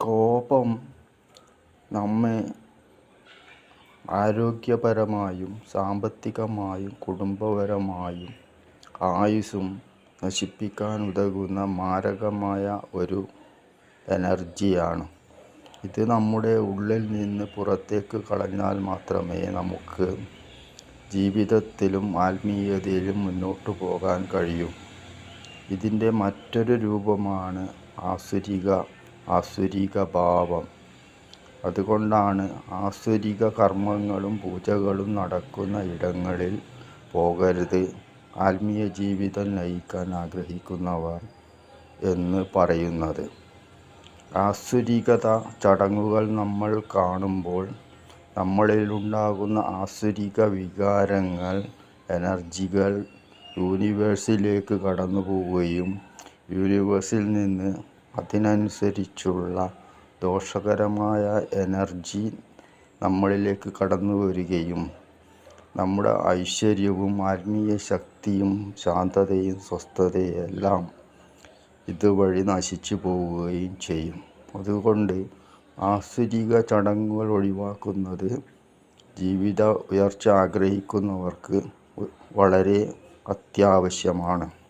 കോപം നമ്മെ ആരോഗ്യപരമായും സാമ്പത്തികമായും കുടുംബപരമായും ആയുസ്സും നശിപ്പിക്കാനുതകുന്ന മാരകമായ ഒരു എനർജിയാണ്. ഇത് നമ്മുടെ ഉള്ളിൽ നിന്ന് പുറത്തേക്ക് കളഞ്ഞാൽ മാത്രമേ നമുക്ക് ജീവിതത്തിലും ആത്മീയതയിലും മുന്നോട്ട് പോകാൻ കഴിയൂ. ഇതിന്റെ മറ്റൊരു രൂപമാണ് ആസുരിക ആസുരിക ഭാവം അതുകൊണ്ടാണ് ആസുരിക കർമ്മങ്ങളും പൂജകളും നടക്കുന്ന ഇടങ്ങളിൽ പോകരുത്. ആത്മീയ ജീവിതം നയിക്കാൻ ആഗ്രഹിക്കുന്നവർ എന്ന് പറയുന്നത്. ആസുരികത ചടങ്ങുകൾ നമ്മൾ കാണുമ്പോൾ നമ്മളിലുണ്ടാകുന്ന ആസുരിക വികാരങ്ങൾ എനർജികൾ യൂണിവേഴ്സിലേക്ക് കടന്നു പോവുകയും യൂണിവേഴ്സിൽ നിന്ന് അതിനനുസരിച്ചുള്ള ദോഷകരമായ എനർജി നമ്മളിലേക്ക് കടന്നു വരികയും നമ്മുടെ ഐശ്വര്യവും ആത്മീയ ശക്തിയും ശാന്തതയും സ്വസ്ഥതയും എല്ലാം ഇതുവഴി നശിച്ചു പോവുകയും ചെയ്യും. അതുകൊണ്ട് ആസുരിക ചടങ്ങുകൾ ഒഴിവാക്കുന്നത് ജീവിത ഉയർച്ച ആഗ്രഹിക്കുന്നവർക്ക് വളരെ അത്യാവശ്യമാണ്.